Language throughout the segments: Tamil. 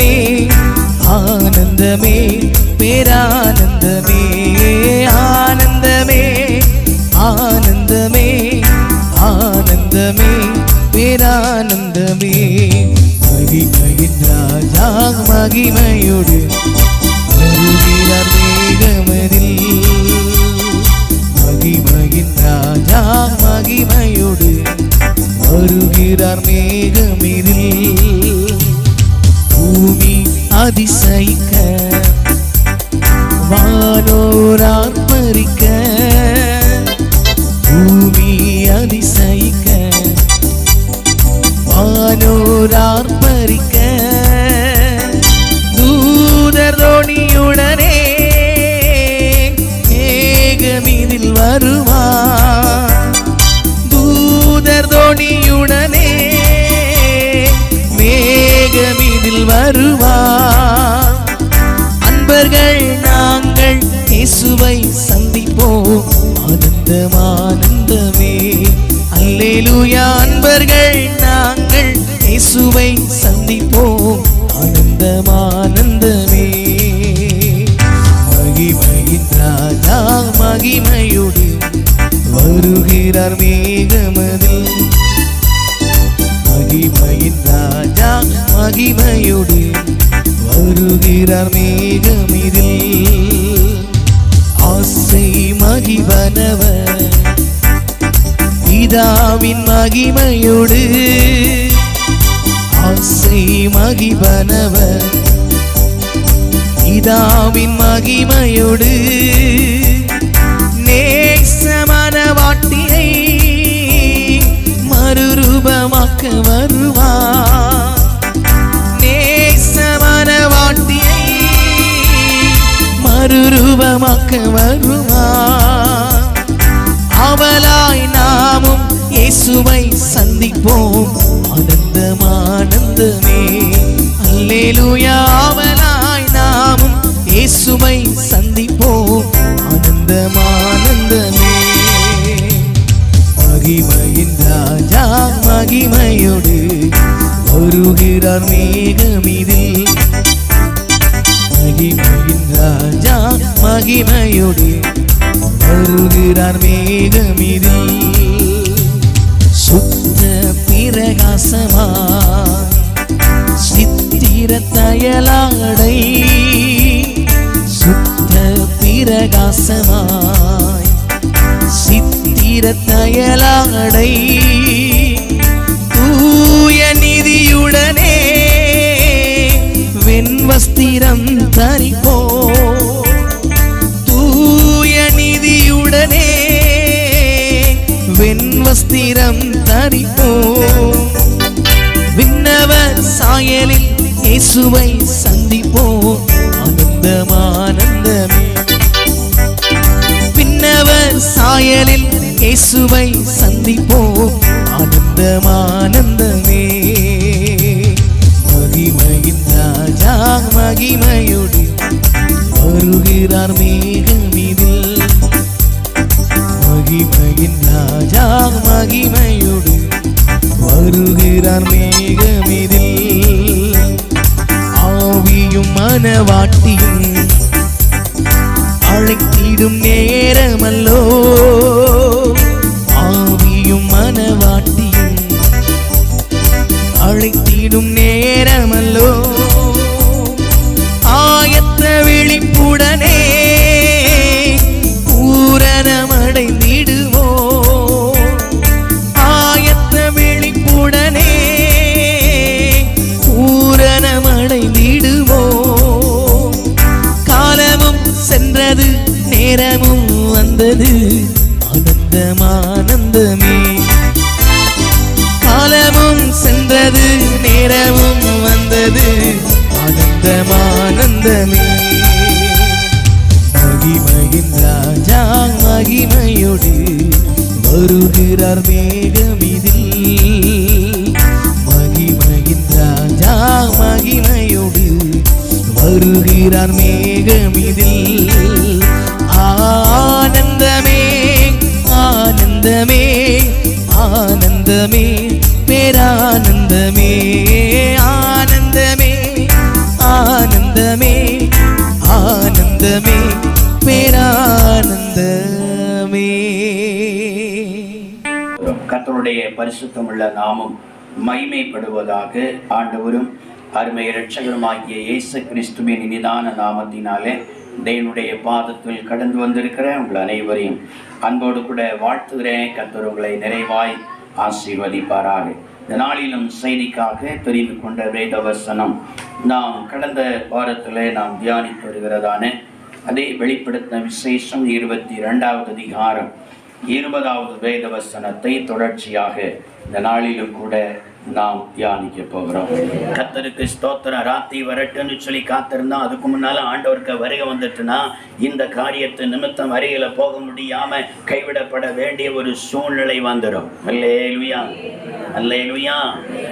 ஆனந்தமே ஆனந்தமே பேரானந்தமே ஆனந்தமே ஆனந்தமே ஆனந்தமே பேரானந்தமே மகிமையின் ராஜா மகிமையோடு வருகிறார் மேகமதில் மகிமையின் ராஜா மகிமையோடு வருகிறார் அதிசயிக்க வானோரார் பறிக்க பூமி அதிசயிக்க வானோரார் பறிக்க தூதரோணியுடனே ஏகமிதில் வருவார். தூதர் தோணியுடனே மேகமிதில் வருவார். இயேசுவை சந்திப்போம். ஆனந்தம் ஆனந்தமே அல்லேலூயா அன்பர்கள் நாங்கள் இயேசுவை சந்திப்போம். ஆனந்தம் ஆனந்தமே மகிமையின் ராஜா மகிமையோடு வருகிறார் மேகமதில். மகிமையின் ராஜா மகிமையோடு வருகிறார் மேகமிதில். மகிவனவர் பிதாவின் மகிமையோடு ஆசை மகிவனவர் பிதாவின் மகிமையோடு நேசமான வாட்டியை மறுரூபமாக்க வருவார். நேசமான வாட்டியை மறுரூபமாக்க வருவார். அவளாய் நாமும் இயேசுவை சந்திப்போம். ஆனந்தம் ஆனந்தமே அல்லேலூயா அவளாய் நாமும் இயேசுவை சந்திப்போம். ஆனந்தம் ஆனந்தமே மகிமையின் ராஜா மகிமையோடு வருகிறார் மேகமிதில். மகிமையின் ராஜா மகிமையோடு வருகிறார் மேகமிதில் சுத்த பிரகாசமா சித்திர தயலாடை. சுத்த பிரகாசமாய் சித்திர தயலாடை. தூய நிதியுடனே வெண்வஸ்திரம் தரிப்போ உடனே வெண்வஸ்திரம் தரிப்போ விண்ணவர் சாயலில் இயேசுவை சந்திப்போம். ஆனந்தமானந்தமே. விண்ணவர் சாயலில் இயேசுவை சந்திப்போம். உள்ளது ஆனந்தம் ஆனந்தமே காலமும் சென்றது நேரமும் வந்தது ஆனந்தம் ஆனந்தமே மகிமையின் ராஜா மகிமையோடு வருகிறார் மேகமிதில் மகிமையின் ராஜா மகிமையோடு வருகிறார் மேகமிதில் ஆனந்தமே ஆனந்தமே பேரானந்தமே ஆனந்தமே ஆனந்தமே ஆனந்தமே பேரானந்தமே. கர்த்தருடைய பரிசுத்தமுள்ள நாமம் மைமைப்படுவதாக ஆண்டவரும் அருமை இரட்சகருமாகிய இயேசு கிறிஸ்துவின் இனிதான நாமத்தினாலே தேவனுடைய பாதத்தில் கடந்து வந்திருக்கிற உங்கள் அனைவரையும் அன்போடு கூட வாழ்த்துகிறேன். கத்தர் உங்களை நிறைவாய் ஆசீர்வதிப்பாராக. இந்த நாளிலும் செய்திக்காக தெரிந்து கொண்ட வேத வசனம் நாம் கடந்த வாரத்தில் நாம் தியானித்து வருகிறதான அதே வெளிப்படுத்தின விசேஷம் இருபத்தி ரெண்டாவது அதிகாரம் இருபதாவது வேத வசனத்தை தொடர்ச்சியாக இந்த நாளிலும் கூட நாம் தியானிக்க போகிறோம். கத்தருக்கு ஸ்தோத்திரம். ராத்தி வரட்டுன்னு சொல்லி காத்திருந்தோம் அதுக்கு முன்னால ஆண்டவருக்கு வருகை வந்துட்டுனா இந்த காரியத்தை நிமித்தம் வரையில் போக முடியாம கைவிடப்பட வேண்டிய ஒரு சூழ்நிலை வந்துடும் அல்லேலுயா. அல்லேலுயா.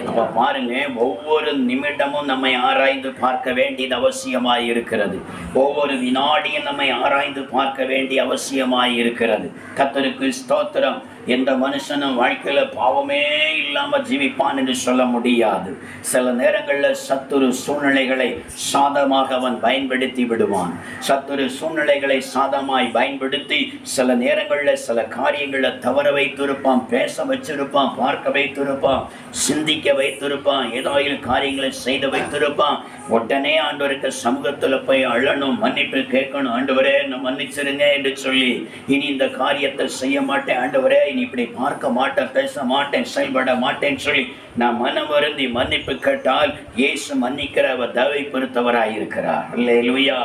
அப்ப பாருங்க ஒவ்வொரு நிமிடமும் நம்மை ஆராய்ந்து பார்க்க வேண்டியது அவசியமாய் இருக்கிறது. ஒவ்வொரு வினாடியும் நம்மை ஆராய்ந்து பார்க்க வேண்டிய அவசியமாய் இருக்கிறது. கத்தருக்கு ஸ்தோத்திரம். எந்த மனுஷனும் வாழ்க்கையில் பாவமே இல்லாமல் ஜீவிப்பான் என்று சொல்ல முடியாது. சில நேரங்களில் சத்துரு சூழ்நிலைகளை சாதமாக அவன் பயன்படுத்தி விடுவான். சத்துரு சூழ்நிலைகளை சாதமாய் பயன்படுத்தி சில நேரங்களில் சில காரியங்களை தவற வைத்திருப்பான் பேச வச்சிருப்பான் பார்க்க வைத்திருப்பான் சிந்திக்க வைத்திருப்பான் ஏதாவது காரியங்களை செய்து வைத்திருப்பான். உடனே ஆண்டவருக்கு சமூகத்தில் போய் அழணும் மன்னிப்பு கேட்கணும் ஆண்டவரே நான் மன்னிச்சிருங்க என்று சொல்லி இனி இந்த காரியத்தை செய்ய மாட்டேன் ஆண்டவரே இனி இப்படி பார்க்க மாட்டேன் பேச மாட்டேன் செயல்பட மாட்டேன்னு சொல்லி நான் மனம் வருந்தி மன்னிப்பு கேட்டால் இயேசு மன்னிக்கிற தவை பொறுத்தவராய் இருக்கிறார். அல்லேலூயா.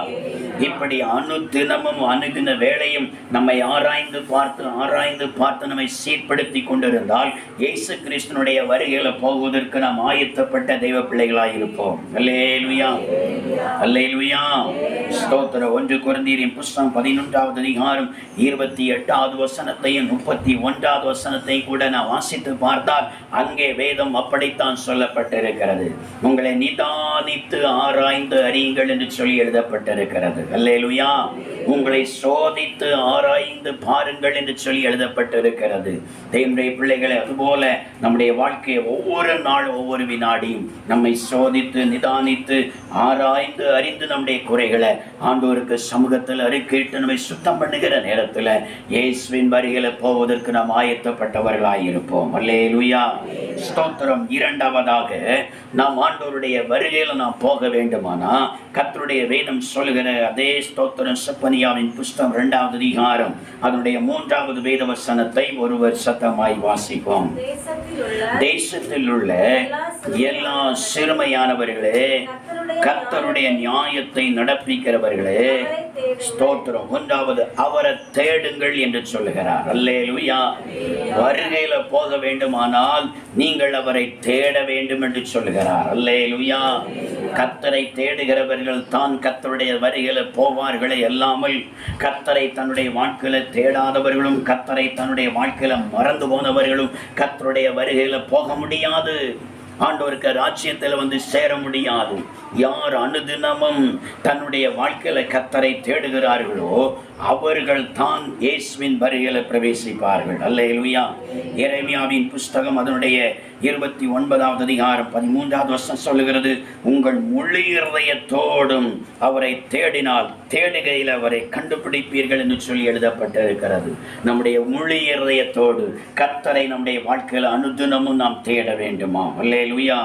இப்படி அணு தினமும் அணுகின வேலையும் நம்மை ஆராய்ந்து பார்த்து ஆராய்ந்து பார்த்து நம்மை சீர்படுத்தி கொண்டிருந்தால் இயேசு கிறிஸ்தனுடைய வருகையில போவதற்கு நாம் ஆயத்தப்பட்ட தெய்வ பிள்ளைகளாக இருப்போம். அல்லேலூயா. அல்லேலூயா. ஸ்தோத்திர ஒன்று குருந்தீரின் புஸ்தகம் பதினொன்றாவது அதிகாரம் இருபத்தி எட்டாவது வசனத்தையும் முப்பத்தி ஒன்று ஒன்றாவது வசனத்தை கூட நான் வாசித்து பார்த்தால் அங்கே வேதம் அப்படித்தான் சொல்லப்பட்டிருக்கிறது. உங்களை நிதானித்து ஆராய்ந்து அறியுங்கள் என்று சொல்லி எழுதப்பட்டிருக்கிறது. அல்லேலுயா. உங்களை சோதித்து ஆராய்ந்து பாருங்கள் என்று சொல்லி எழுதப்பட்டிருக்கிறது. தேவனுடைய பிள்ளைகளை அதுபோல நம்முடைய வாழ்க்கையை ஒவ்வொரு நாள் ஒவ்வொரு வினாடியும் நம்மை சோதித்து நிதானித்து ஆராய்ந்து அறிந்து நம்முடைய குறைகளை ஆண்டோருக்கு சமூகத்தில் அறிக்கையிட்டு நம்மை சுத்தம் பண்ணுகிற நேரத்தில் இயேசுவின் வரிகளை போவதற்கு நாம் ஆயத்தப்பட்டவர்களாயிருப்போம் இருப்போம். அல்லேலூயா. ஸ்தோத்திரம். இரண்டாவதாக நாம் ஆண்டோருடைய வருகையில் நாம் போக வேண்டுமானா கத்தருடைய வேதம் சொல்லுகிற அதே ஸ்தோத்திரம் செப்பனியாவின் புஸ்தகம் இரண்டாவது அதிகாரம். அதனுடைய மூன்றாவது வேத வசனத்தை ஒருவர் சத்தமாய் வாசிப்போம். தேசத்தில் உள்ள எல்லா சிறுமையானவர்களே கர்த்தருடைய நியாயத்தை நடப்பிக்கிறவர்களே ஸ்தோத்திரம். ஒன்றாவது அவரை தேடுங்கள் என்று சொல்லுகிறார். அல்லேலூயா. வருகையில போக வேண்டுமானால் நீங்கள் அவரை தேட வேண்டும் என்று சொல்லுகிறார். அல்லேலூயா. கத்தரை தேடுகிறவர்கள் தான் கத்தருடைய வருகையில போவார்களே அல்லாமல் கத்தரை தன்னுடைய வாழ்க்கையில தேடாதவர்களும் கத்தரை தன்னுடைய வாழ்க்கையில மறந்து போனவர்களும் கத்தருடைய வருகையில போக முடியாது. ஆண்டவருக்கு ராஜ்யத்தில் வந்து சேர முடியாது. யார் அனுதினமும் தன்னுடைய வாழ்க்கையில கத்தரை தேடுகிறார்களோ அவர்கள் தான் இயேசுவின் வருகையில பிரவேசிப்பார்கள். அல்ல இரமியாவின் புஸ்தகம் அதனுடைய இருபத்தி ஒன்பதாவது அதிகாரம் பதிமூன்றாவது வருஷம் சொல்லுகிறது உங்கள் முழு இருதயத்தோடும் அவரை தேடினால் தேடுகையில் அவரை கண்டுபிடிப்பீர்கள் என்று சொல்லி எழுதப்பட்டிருக்கிறது. நம்முடைய முழு இருதயத்தோடு கத்தரை நம்முடைய வாழ்க்கையில் அனுதினமும் நாம் தேட வேண்டுமா? அல்லேலூயா.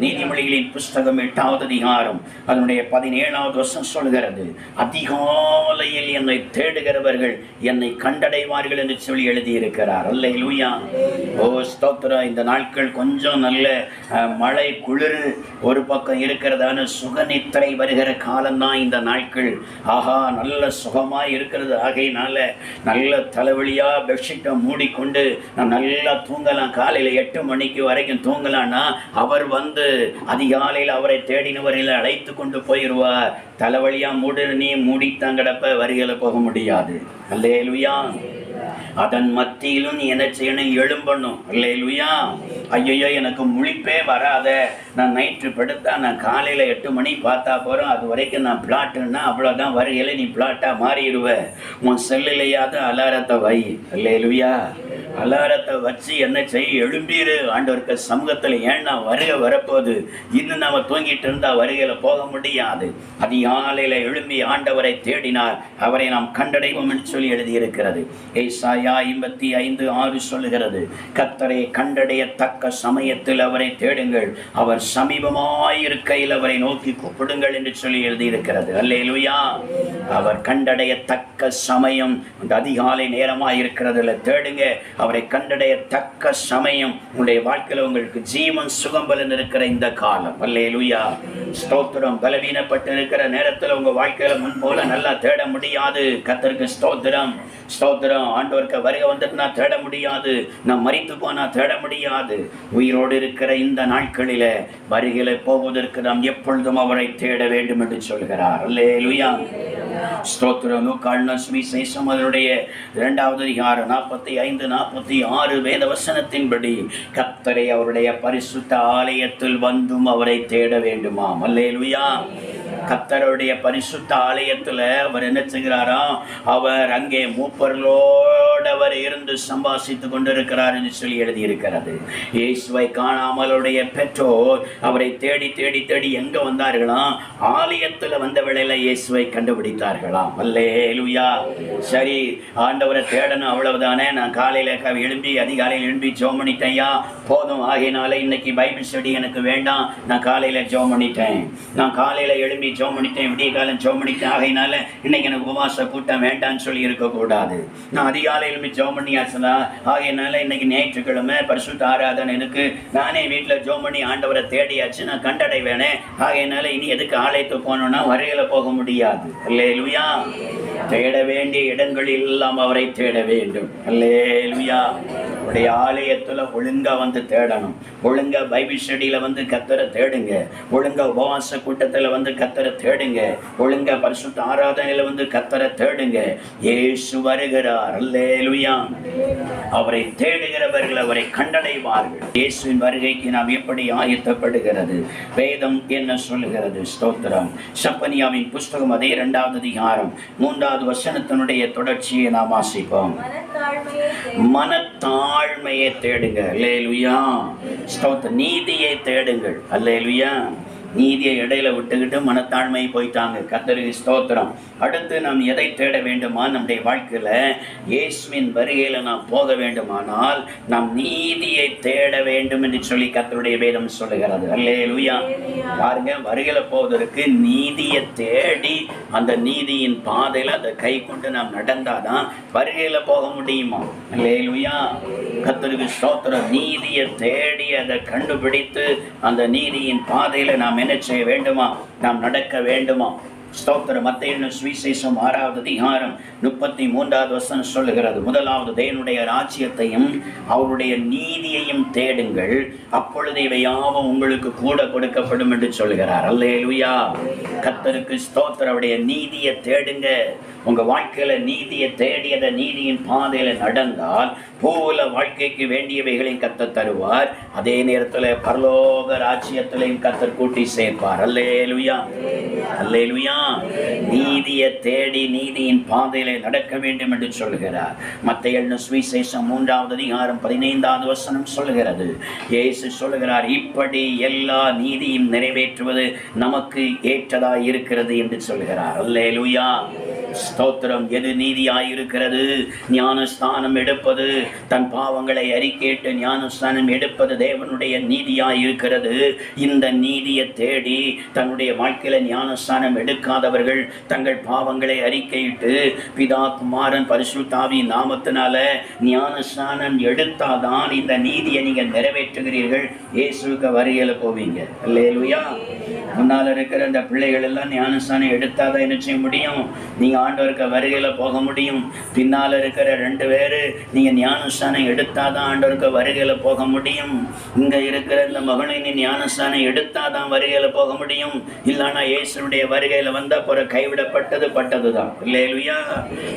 நீதிமொழிகளின் புஸ்தகம் எட்டாவது அதிகாரம் அதனுடைய பதினேழாவது வருஷம் சொல்கிறது அதிகாலையில் என்னை தேடுகிறவர்கள் என்னை கண்டடைவார்கள் என்று சொல்லி எழுதியிருக்கிறார். அல்லேலூயா. ஓ ஸ்தோத்திரா இந்த நாட்கள் கொஞ்சம் நல்ல மழை குளிர் ஒரு பக்கம் இருக்கிறதான சுகநித்திரை வருகிற காலம்தான் இந்த நாட்கள். ஆஹா நல்ல சுகமாக இருக்கிறது. ஆகையினால நல்ல தலைவலியாக பெட்ஷீட்டை மூடிக்கொண்டு நான் நல்லா தூங்கலாம். காலையில் எட்டு மணிக்கு வரைக்கும் தூங்கலாம்னா அவர் வந்து அதிகாலையில் அவரை தேடினவரையில் அழைத்து கொண்டு போயிடுவார் தலைவலியாக மூடு நீ மூடித்தான் கிடப்ப வரிகளை போக முடியாது. அல்லேலுயா. அதன் மத்தியிலும் நீ என்ன செய்யணும் எழும்பணும். லுயா ஐயோ எனக்கு முழிப்பே வராத. நான் நைட்டு படுத்தா நான் காலையில் எட்டு மணி பார்த்தா போகிறோம் அது வரைக்கும் நான் பிளாட்டுன்னா அவ்வளோதான் வருகையில் நீ பிளாட்டாக மாறிடுவ. உன் செல்லுலையாவது அலாரத்தை வை. இல்லை இல்லையா அலாரத்தை வச்சு என்ன செய்ய எழும்பீரு. ஆண்டவருக்கு சமூகத்தில் ஏன்னா வருகை வரப்போகுது. இன்னும் நாம் தூங்கிட்டு இருந்தா வருகையில் போக முடியாது. அதிகாலையில் எழும்பி ஆண்டவரை தேடினார். அவரை நாம் கண்டடைவோம் என்று சொல்லி எழுதியிருக்கிறது. ஏசாயா ஐம்பத்தி ஐந்து ஆறு சொல்லுகிறது. கத்தரை கண்டடையத்தக்க சமயத்தில் அவரை தேடுங்கள். அவர் சமீபமாய் இருக்கையில் அவரை நோக்கி கூப்பிடுங்கள் என்று சொல்லி எழுதியிருக்கிறது. அல்லேலுயா. அவர் கண்டடையத்தக்க சமயம் அந்த அதிகாலை நேரமாக இருக்கிறதுல தேடுங்க. அவரை கண்டடையத்தக்க சமயம் உங்களுடைய வாழ்க்கையில் உங்களுக்கு ஜீவன் சுகம்பலன் இருக்கிற இந்த காலம். அல்லேலுயா. ஸ்தோத்திரம் பலவீனப்பட்டு இருக்கிற நேரத்தில் உங்கள் வாழ்க்கையில் முன் போல நல்லா தேட முடியாது. கத்தருக்கு ஸ்தோத்திரம். ஸ்தோத்திரம். ஆண்டவருக்கு வருகை வந்துட்டு நான் தேட முடியாது. நான் மறித்து போனால் தேட முடியாது. உயிரோடு இருக்கிற இந்த நாட்களில் வரிகளை போவதற்கு நாம் எப்பொழுதும் அவரை தேட வேண்டும் என்று சொல்கிறார். அல்லேலுயா. ஸ்தோத்திரம். லூக்காள்ன சுவிசேஷம் அதனுடைய இரண்டாவது அதிகாரம் நாற்பத்தி ஐந்து நாற்பத்தி ஆறு வேத வசனத்தின்படி கத்தரை அவருடைய பரிசுத்த ஆலயத்தில் வந்தும் அவரை தேட வேண்டுமாம். அல்லேலுயா. கத்தருடைய பரிசுத்த ஆலயத்துல அவர் என்ன செய்கிறாராம் அவர் அங்கே மூப்பர்களோடு அவர் இருந்து சம்பாசித்து கொண்டிருக்கிறார் என்று சொல்லி எழுதியிருக்கிறது. இயேசுவை காணாமலுடைய பெற்றோர் அவரை தேடி தேடி தேடி எங்க வந்தார்களாம் ஆலயத்துல வந்த வேளையில இயேசுவை கண்டுபிடித்தார்களாம் அல்லேலுயா. சரி ஆண்டவரை தேடணும் அவ்வளவுதானே. நான் காலையில எழும்பி அதிகாலையில் எழும்பி ஜோம் பண்ணிட்டேன்யா. போதும் ஆகையினால இன்னைக்கு பைபிள் ஸ்டடி எனக்கு வேண்டாம். நான் காலையில ஜோம் பண்ணிட்டேன். நான் காலையில எழும்பி ஜோம் பண்ணிட்டேன். விடிய காலம் ஜோம் பண்ணிட்டேன். ஆகையினால இன்னைக்கு எனக்கு உபவாச கூட்டம் வேண்டாம்னு சொல்லி இருக்கக்கூடாது. நான் அதிகாலை எழும்பி ஜோம் பண்ணியாச்சுனா ஆகையினால இன்னைக்கு ஞாயிற்றுக்கிழமை பரிசுத்த ஆராதனை எனக்கு நானே வீட்டில் ஜோம் பண்ணி ஆண்டவரை தேடியாச்சு நான் கண்டடைவேனே. ஆகையினால இனி எதுக்கு ஆலயத்துக்கு போகணும்னா வரையில போக முடியாது. இல்லையா தேட வேண்டிய இடங்களில் எல்லாம் அவரை தேட வேண்டும். அல்லேலுயா. உடைய ஆலயத்துல ஒழுங்கா வந்து தேடணும். ஒழுங்கா பைபிள் ஸ்டடியில வந்து கத்தரை தேடுங்க. ஒழுங்கா உபவாச கூட்டத்துல வந்து கத்தரை தேடுங்க. ஒழுங்கா பரிசுத்த ஆராதனையில வந்து கத்தரை தேடுங்க. ஏசு வருகிறார். அல்லேலுயா. அவரை தேடுகிறவர்கள் அவரை கண்டடைவார்கள். இயேசுவின் வருகைக்கு நாம் எப்படி ஆயத்தப்படுகிறது? வேதம் என்ன சொல்லுகிறது? ஸ்தோத்திரம். சப்பனியாவின் புஸ்தகம் அதே இரண்டாவது அதிகாரம். மூன்றாவது வசனத்தினுடைய தொடர்ச்சியை நாம் வாசிப்போம். மனத்தாழ்மையை தேடி தேடுங்க அல்லேலுயா. ஸ்தோத்திர நீதியை தேடுங்கள். அல்லேலுயா. நீதியை இடையில விட்டுக்கிட்டு மனத்தாழ்மை போயிட்டாங்க. கத்தருக்கு ஸ்தோத்திரம். அடுத்து நாம் எதை தேட வேண்டுமா? நம்முடைய வாழ்க்கையில் இயேசுவின் வருகையில் நாம் போக வேண்டுமானால் நாம் நீதியை தேட வேண்டும் என்று சொல்லி கத்தருடைய வேதம் சொல்லுகிறது. அல்லேலுயா. பாருங்க வருகையில் போவதற்கு நீதியை தேடி அந்த நீதியின் பாதையில் அதை கை கொண்டு நாம் நடந்தாதான் வருகையில் போக முடியுமா? அல்லேலுயா. கத்தருக்கு ஸ்தோத்திரம் நீதியை தேடி அதை கண்டுபிடித்து அந்த நீதியின் பாதையில் நாம் என்ன செய்ய வேண்டுமா? நாம் நடக்க வேண்டுமா? ஸ்தோத்திர மத்திய சுவிசேஷம் ஆறாவது அதிகாரம் முப்பத்தி மூன்றாவது வசனம் சொல்லுகிறது. முதலாவது தேவனுடைய ராஜ்யத்தையும் அவருடைய நீதியையும் தேடுங்கள். அப்பொழுது இவை யாவும் உங்களுக்கு கூட கொடுக்கப்படும் என்று சொல்கிறார் அல்லேலுயா. கத்தருக்கு ஸ்தோத்திரம் அவருடைய நீதியை தேடுங்க. உங்கள் வாழ்க்கையில் நீதியை தேடி அந்த நீதியின் பாதையில் நடந்தால் போல வாழ்க்கைக்கு வேண்டியவைகளையும் கத்த தருவார். அதே நேரத்தில் பரலோக ராஜ்யத்திலையும் கத்தர் கூட்டி சேர்ப்பார். அல்லேலுயா. அல்லேலுயா. நீதியை தேடி நீதியின் பாதையில் நடக்க வேண்டும் என்று சொல்கிறார். மற்ற எழுந்த சுவிசேஷம் மூன்றாவது அதிகாரம் பதினைந்தாவது வசனம் சொல்கிறது. இயேசு சொல்லுகிறார் இப்படி எல்லா நீதியும் நிறைவேற்றுவது நமக்கு ஏற்றதாக இருக்கிறது என்று சொல்கிறார். அல்லேலுயா. ஸ்தோத்திரம் எது நீதியாயிருக்கிறது? ஞானஸ்தானம் எடுப்பது தன் பாவங்களை அறிக்கேட்டு ஞானஸ்தானம் எடுப்பது தேவனுடைய நீதியாயிருக்கிறது. இந்த நீதியை தேடி தன்னுடைய வாழ்க்கையில ஞானஸ்தானம் எடுக்காதவர்கள் தங்கள் பாவங்களை அறிக்கையிட்டு பிதா குமாரன் பரிசுத்தாவி நாமத்தினால ஞானஸ்தானம் எடுத்தாதான் இந்த நீதியை நீங்கள் நிறைவேற்றுகிறீர்கள். இயேசுக்கு வரையில போவீங்க. அல்லேலுயா. முன்னால் இருக்கிற இந்த பிள்ளைகள் எல்லாம் ஞானஸ்தானம் எடுத்தாதான் என்ன செய்ய முடியும்? நீங்கள் ஆண்டவருக்கு வருகையில் போக முடியும். பின்னால் இருக்கிற ரெண்டு பேர் நீங்க ஞானஸ்தானம் எடுத்தாதான் ஆண்டவருக்கு வருகையில் போக முடியும். இங்க இருக்கிற இந்த மகனை நீ ஞானஸ்தானம் எடுத்தாதான் வருகையில் போக முடியும். இல்லைன்னா இயேசுனுடைய வருகையில் வந்தால் பிற கைவிடப்பட்டது பட்டது பட்டதுதான். இல்லையா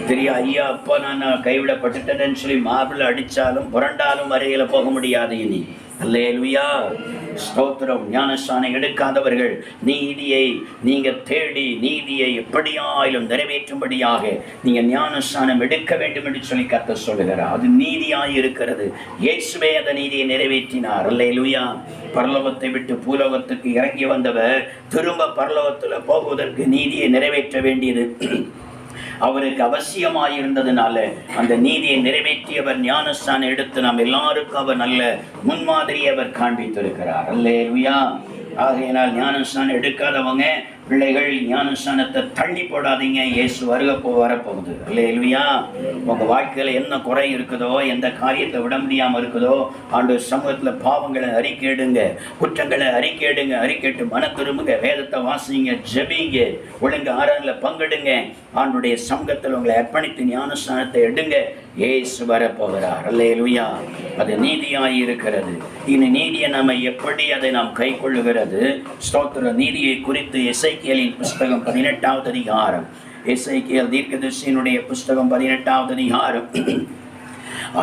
தெரியா ஐயா அப்போ நான் கைவிடப்பட்டுட்டேன்னு சொல்லி மார்பிள் அடித்தாலும் புரண்டாலும் வருகையில் போக முடியாது இனி. அல்லேலுயா. ஸ்தோத்திரம் ஞானஸ்தானம் எடுக்காதவர்கள் நீதியை நீங்கள் தேடி நீதியை எப்படியாயிலும் நிறைவேற்றும்படியாக நீங்கள் ஞானஸ்தானம் எடுக்க வேண்டும் என்று சொல்லி கத்த சொல்லுகிறார். அது நீதியாய் இருக்கிறது. இயேசுவே அந்த நீதியை நிறைவேற்றினார். அல்லேலுயா. பரலோகத்தை விட்டு பூலோகத்துக்கு இறங்கி வந்தவர் திரும்ப பரலோகத்தில் போவதற்கு நீதியை நிறைவேற்ற வேண்டியது. அவருக்கு அவசியமாயிருந்ததுனால அந்த நீதியை நிறைவேற்றியவர் ஞானஸ்தானம் எடுத்து நாம் எல்லாருக்கும் அவர் நல்ல முன்மாதிரியை அவர் காண்பித்திருக்கிறார். அல்லேலுயா. ஆகையினால் ஞானஸ்தானம் எடுக்காதவங்க பிள்ளைகள் ஞானஸ்தானத்தை தள்ளி போடாதீங்க. இயேசு வருக போ வரப்போகுது. இல்லையா உங்கள் வாழ்க்கையில் என்ன குறை இருக்குதோ எந்த காரியத்தை விட முடியாமல் இருக்குதோ ஆண்டு சமூகத்தில் பாவங்களை அறிக்கையிடுங்க. குற்றங்களை அறிக்கையிடுங்க. அறிக்கையிட்டு மன திரும்புங்க. வேதத்தை வாசிங்க ஜெபிங்க. ஒழுங்கு ஆறான்ல பங்கெடுங்க. ஆண்டுடைய சமூகத்தில் உங்களை அர்ப்பணித்து ஞானஸ்தானத்தை எடுங்க. இயேசு வரப்போகிறார். அல்லேலுயா. அது நீதியாய் இருக்கிறது இனி நீதியை நம்ம எப்படி அதை நாம் கை கொள்ளுகிறது ஸ்தோத்திர நீதியை குறித்து இசைக்கியலின் புஸ்தகம் பதினெட்டாவது அதிகாரம். இசைக்கியல் தீர்க்கதர்சியினுடைய புஸ்தகம் பதினெட்டாவது அதிகாரம்.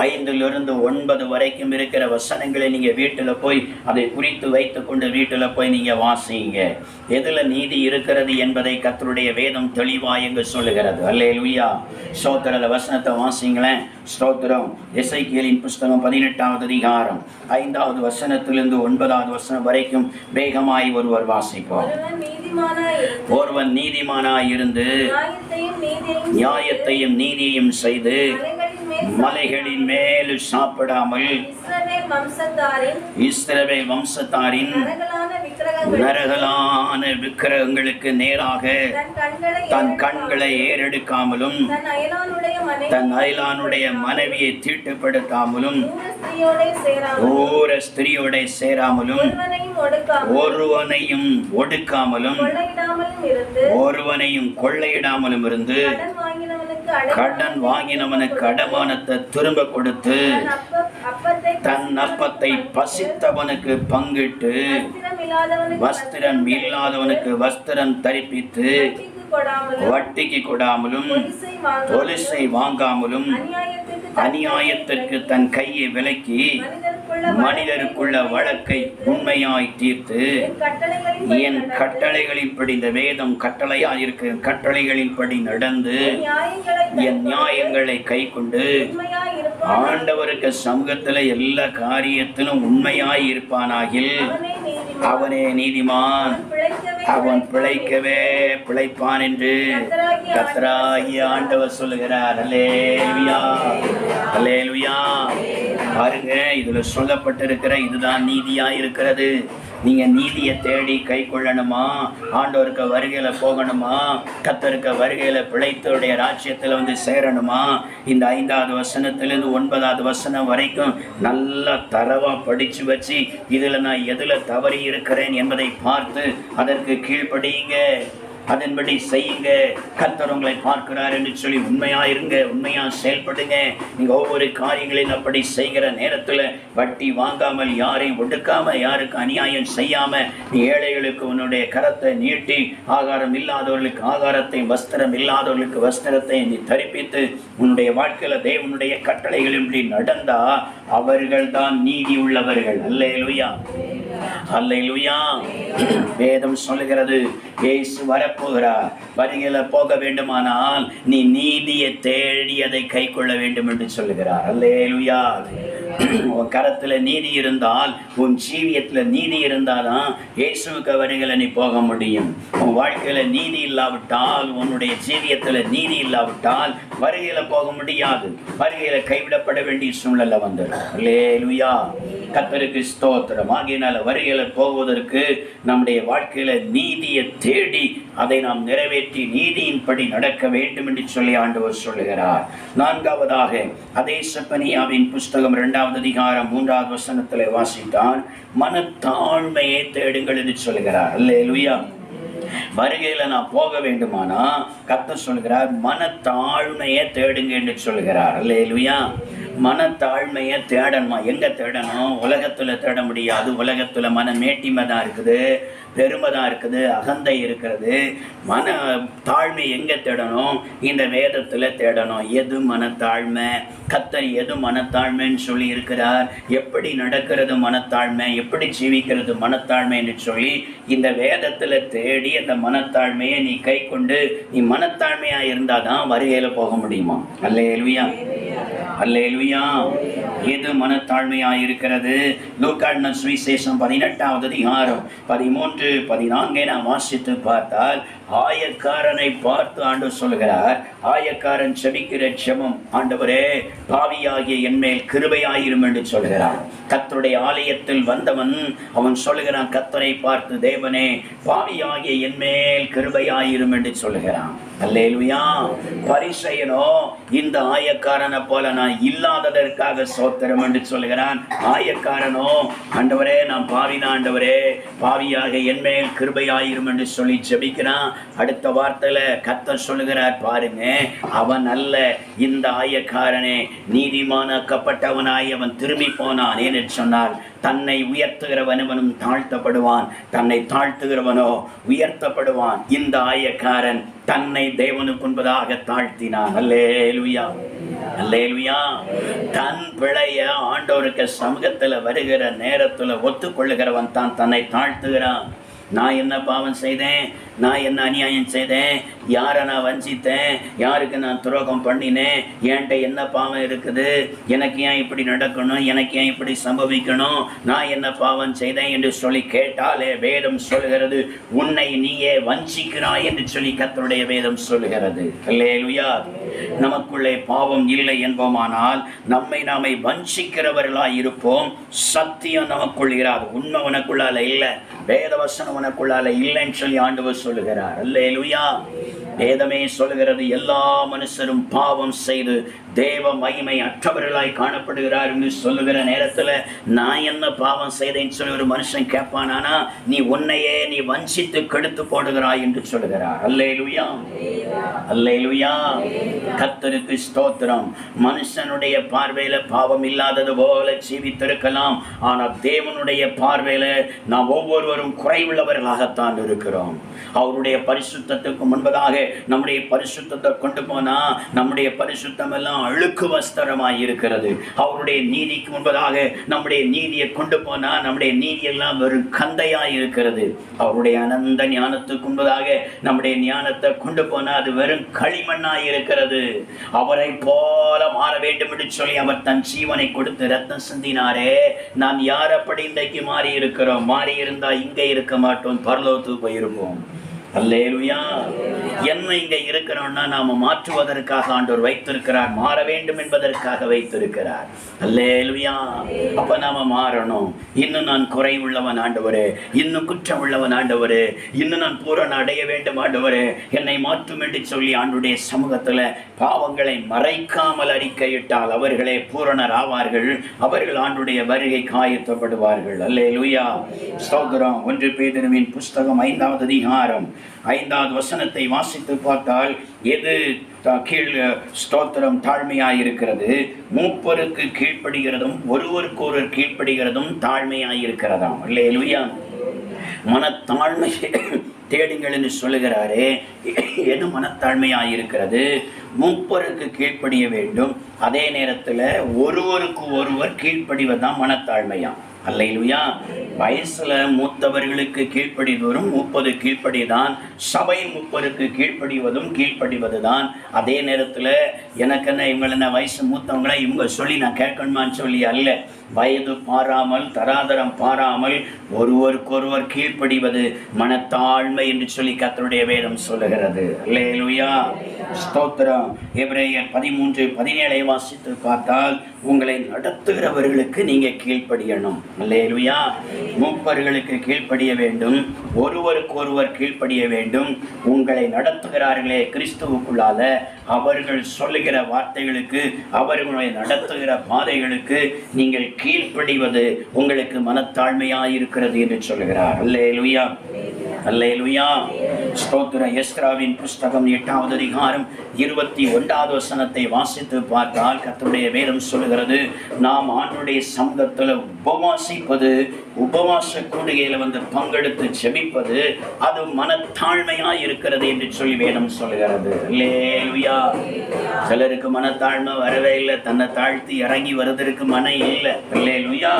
ஐந்திலிருந்து ஒன்பது வரைக்கும் இருக்கிற வசனங்களை நீங்க வீட்டுல போய் அதை குறித்து வைத்துக்கொண்டு வீட்டுல போய் நீங்க வாசிங்க. எதுல நீதி இருக்கிறது என்பதை கர்த்தருடைய வேதம் தெளிவாய் எங்கு சொல்லுகிறது. அல்லே லுய்யா ஸ்தோத்திர வசனத்தை வாசிங்களேன். ஸ்தோத்திரம். எசைக்கியலின் புஸ்தகம் பதினெட்டாவது அதிகாரம். ஐந்தாவது வசனத்திலிருந்து ஒன்பதாவது வசனம் வரைக்கும் வேகமாய் ஒருவர் வாசிப்போம். ஒருவன் நீதிமானாய் இருந்து நியாயத்தையும் நீதியையும் செய்து மலைகளின் மேல் சாப்பிடாமல் இஸ்ரவேல் வம்சத்தாரின் நரகலான விக்கிரகங்கள் நரகலான விக்கிரகங்களுக்கு நேராக தன் கண்களை ஏறெடுக்காமலும் தன் அயலானுடைய மனைவியை தீட்டுப்படுத்தாமலும் ஓர ஸ்திரியோட சேராமலும் ஒருவனையும் ஒடுக்காமல் ஒருவனையும் ஒடுக்காமலும் ஒருவனையும் கொள்ளையிடாமலும் இருந்து கடன் வாங்கினவனுக்கு கடமானத்தை அடமானத்தை திரும்ப கொடுத்து தன் அப்பத்தை பசித்தவனுக்கு பங்கிட்டு வஸ்திரம் இல்லாதவனுக்கு வஸ்திரம் தரிப்பித்து வட்டிக்கு கொடாமலும் பொலிசை வாங்காமலும் தொலிசை வாங்காமலும் அநியாயத்திற்கு தன் கையை விலக்கி மனிதருக்குள்ள வழக்கை உண்மையாய் தீர்த்து என் நடந்து, கட்டளைகளின்படி இந்த வேதம் கட்டளையாய் இருக்கிற கட்டளைகளின்படி நடந்து நியாயங்களை என் நியாயங்களை கை கொண்டு ஆண்டவருக்கு சமூகத்துல எல்லா காரியத்திலும் உண்மையாய் இருப்பானாகில் அவனே நீதிமான். அவனே பிழைக்கவே பிழைப்பான் என்று கத்தராகிய ஆண்டவர் சொல்லுகிறார். அல்லேலுயா. அல்லேலுயா. பாருங்க இதுல சொல்லப்பட்டிருக்கிற இதுதான் நீதியா இருக்கிறது நீங்க நீதியை தேடி கை கொள்ளணுமா? ஆண்டவருக்கு வருகையில போகணுமா? கத்தருக்க வருகையில பிழைத்தோடைய ராஜ்யத்துல வந்து சேரணுமா? இந்த ஐந்தாவது வசனத்திலிருந்து ஒன்பதாவது வசனம் வரைக்கும் நல்லா தரவா படிச்சு வச்சு இதுல நான் எதுல தவறி இருக்கிறேன் என்பதை பார்த்து அதற்கு கீழ்ப்படியுங்க. அதன்படி செய்யுங்க. கத்தர் உங்களை பார்க்கிறார் என்று சொல்லி உண்மையா இருங்க உண்மையா செயல்படுங்க. நீங்க ஒவ்வொரு காரியங்களையும் அப்படி செய்கிற நேரத்துல வட்டி வாங்காமல் யாரையும் ஒடுக்காம யாருக்கு அநியாயம் செய்யாம நீ ஏழைகளுக்கு உன்னுடைய கரத்தை நீட்டி ஆகாரம் இல்லாதவர்களுக்கு ஆகாரத்தை வஸ்திரம் இல்லாதவர்களுக்கு வஸ்திரத்தை நீ தரிப்பித்து உன்னுடைய வாழ்க்கையில தேவனுடைய கட்டளைகளின்படி நடந்தா அவர்கள் தான் நீதி உள்ளவர்கள். அல்லேலுயா. அல்லேலுயா. வேதம் சொல்லுகிறது இயேசு வரப்போகிறார் வருகையில போக வேண்டுமானால் நீ நீதியை தேடி அதை கை கொள்ள வேண்டும் என்று சொல்லுகிறார். அல்லேலுயா. உன் கரத்துல நீதி இருந்தால் உன் ஜீவியத்துல நீதி இருந்தாதான் இயேசுக்கு வரிகளை நீ போக முடியும். உன் வாழ்க்கையில நீதி இல்லாவிட்டால் உன்னுடைய ஜீவியத்துல நீதி இல்லாவிட்டால் வருகையில போக முடியாது. வருகையில கைவிடப்பட வேண்டிய சூழ்நிலை வந்துடும். அல்லேலுயா கத்தருக்கு ஸ்தோத்திரம். ஆகியனால வருகையில போவதற்கு நம்முடைய வாழ்க்கையில நீதியை தேடி அதை நாம் நிறைவேற்றி நீதியின்படி நடக்க வேண்டும் என்று சொல்லி ஆண்டவர் சொல்லுகிறார். நான்காவதாக அதே சப்பனியாவின் புஸ்தகம் ஏழாவது அதிகாரம் மூன்றாவது வசனத்தில் வாசித்தான் மனத்தாழ்மையை தேடுங்கள் என்று சொல்லுகிறார் அல்லேலுயா. வருகையில நான் போக வேண்டுமானா கத்த சொல்கிறார் மனத்தாழ்மையை தேடுங்க என்று சொல்கிறார். அல்லேலுயா. மனத்தாழ்மையை தேடணுமா? எங்கே தேடணும்? உலகத்தில் தேட முடியாது. உலகத்தில் மன மேட்டிமை தான் இருக்குது. பெருமை தான் இருக்குது. அகந்தை இருக்கிறது. மன தாழ்மை எங்கே தேடணும்? இந்த வேதத்தில் தேடணும். எது மனத்தாழ்மை? கத்தர் எது மனத்தாழ்மைன்னு சொல்லி இருக்கிறார். எப்படி நடக்கிறது மனத்தாழ்மை? எப்படி ஜீவிக்கிறது மனத்தாழ்மைன்னு சொல்லி இந்த வேதத்தில் தேடி அந்த மனத்தாழ்மையை நீ கை கொண்டு நீ இருந்தால் தான் வரிகையில் போக முடியுமா? அல்ல எழுவியா அல்லேலுயா. எது மனத்தாழ்மையா இருக்கிறது லூக்காடின சுவிசேஷம் பதினெட்டாவது அதிகாரம் பதிமூன்று பதினான்கை நாம் வாசித்து பார்த்தால் ஆயக்காரனை பார்த்து ஆண்டு சொல்கிறார் ஆயக்காரன் செபிக்கிற செமம் ஆண்டவரே பாவியாகிய என்மேல் கிருபையாயிரும் என்று சொல்கிறார் கத்தருடைய ஆலயத்தில் வந்தவன் அவன் சொல்லுகிறான் கத்தரை பார்த்து தேவனே பாவியாகிய என்மேல் கிருபையாயிரும் என்று சொல்லுகிறான். அல்லேலுயா. பரிசெயனோ இந்த ஆயக்காரனை போல நான் இல்லாததற்காக சோத்திரம் என்று சொல்கிறான் ஆயக்காரனோ ஆண்டவரே நான் பாவினா ஆண்டவரே பாவியாக என்மேல் கிருபையாயிரும் என்று சொல்லி ஜெபிக்கிறான். அடுத்த வார்த்தையில கத்த சொல்லுகிறார் பாருங்க அவன் அல்ல இந்த ஆயக்காரனே நீதிமானாக்கப்பட்டவனாய் அவன் திரும்பி போனான் ஏன்னு சொன்னால் தன்னை உயர்த்துகிறவனவனும் தாழ்த்தப்படுவான். தன்னை தாழ்த்துகிறவனோ உயர்த்தப்படுவான். இந்த ஆயக்காரன் தன்னை தேவனுக்கு உண்பதாக தாழ்த்தினான். அல்லேலுயா. அல்லேலுயா. தன் பிழைய ஆண்டோருக்கு சமூகத்துல வருகிற நேரத்துல ஒத்துக்கொள்ளுகிறவன் தான் தன்னை தாழ்த்துகிறான். நான் என்ன பாவம் செய்தேன்? நான் என்ன அநியாயம் செய்தேன்? யாரை நான் வஞ்சித்தேன்? யாருக்கு நான் துரோகம் பண்ணினேன்? என்கிட்ட என்ன பாவம் இருக்குது? எனக்கு ஏன் இப்படி நடக்கணும்? எனக்கு ஏன் இப்படி சம்பவிக்கணும்? நான் என்ன பாவம் செய்தேன் என்று சொல்லி கேட்டாலே வேதம் சொல்கிறது உன்னை நீயே வஞ்சிக்கிறாய் என்று சொல்லி கத்தருடைய வேதம் சொல்கிறது. இல்லையா நமக்குள்ளே பாவம் இல்லை என்போமானால் நம்மை நாமை வஞ்சிக்கிறவர்களாய் இருப்போம். சத்தியம் நமக்குள் இராது. உண்மை உனக்குள்ளால இல்லை. வேதவசனம் உனக்குள்ளால இல்லைன்னு சொல்லி ஆண்டவர் சொல்லுகிறார். அல்லேலுயா. வேதமே சொல்லுகிறது எல்லா மனுஷரும் பாவம் செய்து தேவ மகிமை அற்றவர்களாய் காணப்படுகிறார் என்று சொல்லுகிற நேரத்துல நான் என்ன பாவம் செய்தேன்னு சொல்லி ஒரு மனுஷன் கேட்பானானா நீ உன்னையே நீ வஞ்சித்து கெடுத்து போடுகிறாய் என்று சொல்லுகிறார். அல்லேலுயா. அல்லேலுயா. கத்தருக்கு ஸ்தோத்திரம். மனுஷனுடைய பார்வையில பாவம் இல்லாதது போல ஜீவித்திருக்கலாம். ஆனால் தேவனுடைய பார்வையில நாம் ஒவ்வொருவரும் குறைவுள்ளவர்களாகத்தான் இருக்கிறோம். அவருடைய பரிசுத்தத்துக்கு முன்பதாக நம்முடைய பரிசுத்தத்தை கொண்டு போனா நம்முடைய பரிசுத்தம் எல்லாம் அழுக்கு வஸ்திரமாய் இருக்கிறது. அவருடைய நீதிக்கு முன்பதாக நம்முடைய நீதியை கொண்டு போனா நம்முடைய நீதி எல்லாம் வெறும் கந்தையாய் இருக்கிறது. அவருடைய அனந்த ஞானத்துக்கு முன்பதாக நம்முடைய ஞானத்தை கொண்டு போனா அது வெறும் களிமண்ணாய் இருக்கிறது. அவரை போல மாற வேண்டும் என்று சொல்லி அவர் தன் ஜீவனை கொடுத்து ரத்தம் சிந்தினாரே. நாம் யார் அப்படி இன்றைக்கு மாறி இருக்கிறோம் மாறி இருந்தா இங்கே இருக்க மாட்டோம். பரலோகத்துக்கு போயிருப்போம். அல்லேலுயா. என்ன இங்க இருக்கிறோம்னா நாம மாற்றுவதற்காக ஆண்டவர் வைத்திருக்கிறார் மாற வேண்டும் என்பதற்காக வைத்திருக்கிறார். அல்லேலுயா. அப்ப நாம மாறணும். இன்னும் நான் குறைவுள்ளவன் ஆண்டவரே இன்னும் குற்றம் உள்ளவன் ஆண்டவரே இன்னும் நான் பூரண அடைய வேண்டும் ஆண்டவரே. என்னை மாற்றும் என்று சொல்லி ஆண்டுடைய சமூகத்துல பாவங்களை மறைக்காமல் அறிக்கையிட்டால் அவர்களே பூரணர் ஆவார்கள். அவர்கள் ஆண்டுடைய வருகை காயத்தப்படுவார்கள். அல்லேலுயா. ஸ்தோத்திரம். ஒன்று பேதருவின் புஸ்தகம் ஐந்தாவது அதிகாரம். ஐந்தாவது வசனத்தை வாசித்து பார்த்தால் எது கீழ் ஸ்தோத்திரம் தாழ்மையாக இருக்கிறது மூப்பருக்கு கீழ்ப்படுகிறதும் ஒருவருக்கு ஒருவர் கீழ்ப்படுகிறதும் தாழ்மையாக இருக்கிறதாம் அல்லேலுயா. மனத்தாழ்மை தேடுங்கள் என்று சொல்லுகிறாரே. எது மனத்தாழ்மையாக இருக்கிறது மூப்பருக்கு கீழ்ப்படிய வேண்டும். அதே நேரத்தில் ஒருவருக்கு ஒருவர் கீழ்ப்படிவதுதான் மனத்தாழ்மையாம். அல்லையிலுயா வயசுல மூத்தவர்களுக்கு கீழ்ப்படிவதும் முப்பது கீழ்ப்படிதான். சபை முப்பதுக்கு கீழ்ப்படிவதும் கீழ்ப்படிவது தான் அதே நேரத்துல எனக்கென்ன இவங்கள இவங்க என்ன வயசு மூத்தவங்கள? இவங்க சொல்லி நான் கேட்கணுமான்னு சொல்லி அல்ல. வயது பாராமல் தராதரம் பாராமல் ஒருவருக்கொருவர் கீழ்ப்படிவது மனத்தாழ்மை என்று சொல்லி கத்தருடைய வேதம் சொல்லுகிறது. இல்லையா ஸ்தோத்திரம். எப்ரேயர் பதிமூன்று பதினேழை வாசித்து பார்த்தால் உங்களை நடத்துகிறவர்களுக்கு நீங்க கீழ்ப்படியணும். இல்லையா மூப்பர்களுக்கு கீழ்ப்படிய வேண்டும். ஒருவருக்கு ஒருவர் கீழ்ப்படிய வேண்டும். உங்களை நடத்துகிறார்களே கிறிஸ்துவுக்குள்ளால அவர்கள் சொல்லுகிற வார்த்தைகளுக்கு அவர்களை நடத்துகிற பாதைகளுக்கு நீங்கள் கீழ்ப்படிவது உங்களுக்கு மனத்தாழ்மையாயிருக்கிறது என்று சொல்லுகிறார். அல்லே லுயா ஸ்தோத்திர எஸ்ராவின் புஸ்தகம் எட்டாவது அதிகாரம் இருபத்தி ஒன்றாவது வசனத்தை வாசித்து பார்த்தால் கத்துடைய வேதம் சொல்லுகிறது நாம் ஆண்டுடைய சமூகத்தில் உபவாசிப்பது உபவாச கூடுகையில் வந்து பங்கெடுத்து செபிப்பது அது மனத்தாழ்மையா இருக்கிறது என்று சொல்லி வேதம் சொல்லுகிறது இல்லையா சிலருக்கு மனத்தாழ்மை வரவே இல்லை. தன்னை தாழ்த்தி இறங்கி வருவதற்கு மன இல்லை. அல்லேலூயா.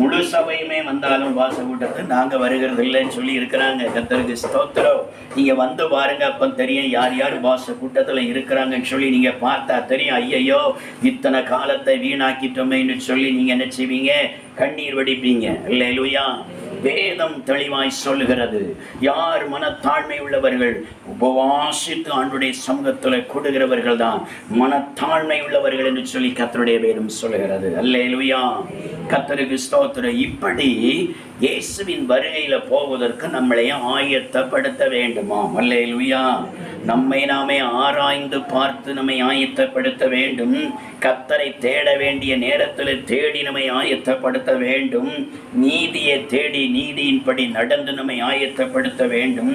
முழு சபையுமே வந்தாலும் வாச கூட்டத்தை நாங்க வருகிறது இல்லைன்னு சொல்லி இருக்கிறாங்க. கத்தருக்கு ஸ்தோத்திரம். நீங்க வந்து பாருங்க அப்ப தெரியும் யார் யார் வாச கூட்டத்துல இருக்கிறாங்கன்னு சொல்லி நீங்க பார்த்தா தெரியும். ஐயையோ இத்தனை காலத்தை வீணாக்கிட்டோமேன்னு சொல்லி நீங்க என்ன செய்வீங்க? கண்ணீர் வடிப்பீங்க. இல்லையா வேதம் தெளிவாய் சொல்லுகிறது. யார் மனத்தாழ்மை உள்ளவர்கள்? உபவாசித்து ஆண்டுடைய சமூகத்தில் கொடுகிறவர்கள் தான். மனத்தாழ்மை உள்ளவர்கள் என்று சொல்லி கத்தருடைய வேதம் சொல்லுகிறது. அல்ல அல்லேலுயா. கத்தருக்கு ஸ்தோத்திர இப்படி இயேசுவின் வருகையில போவதற்கு நம்மளை ஆயத்தப்படுத்த வேண்டுமா? அல்லையா நம்மை நாமே ஆராய்ந்து பார்த்து நம்மை ஆயத்தப்படுத்த வேண்டும். கத்தரை தேட வேண்டிய நேரத்தில் தேடி நம்மை ஆயத்தப்படுத்த வேண்டும். நீதியை தேடி நீதியின்படி நடந்து நம்மை ஆயத்தப்படுத்த வேண்டும்.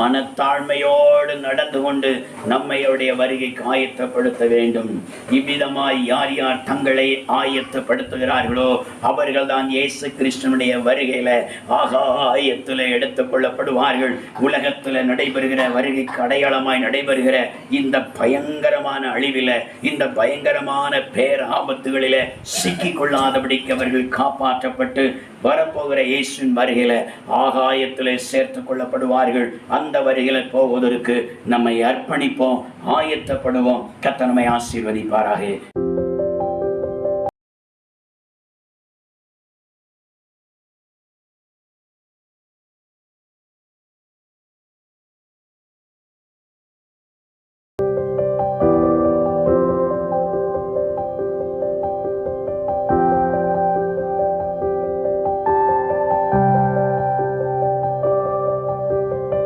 மனத்தாழ்மையோடு நடந்து கொண்டு நம்மையுடைய வருகைக்கு ஆயத்தப்படுத்த வேண்டும். இவ்விதமாய் யார் யார் தங்களை ஆயத்தப்படுத்துகிறார்களோ அவர்கள் தான் கிருஷ்ணனுடைய வருகை. வருகையில ஆகாயத்தில் எடுத்துக் கொள்ளப்படுவார்கள். உலகத்தில் நடைபெறுகிற வருகைக்கு அடையாளமாய் நடைபெறுகிற இந்த பயங்கரமான அழிவில இந்த பயங்கரமான பேர் ஆபத்துகளில சிக்கிக் கொள்ளாதபடிக்கு அவர்கள் காப்பாற்றப்பட்டு வரப்போகிற இயேசுவின் வருகையில ஆகாயத்துல சேர்த்து கொள்ளப்படுவார்கள். அந்த வருகையில போவதற்கு நம்மை அர்ப்பணிப்போம் ஆயத்தப்படுவோம். கத்தனமை நம்மை ஆசீர்வதிப்பாராக.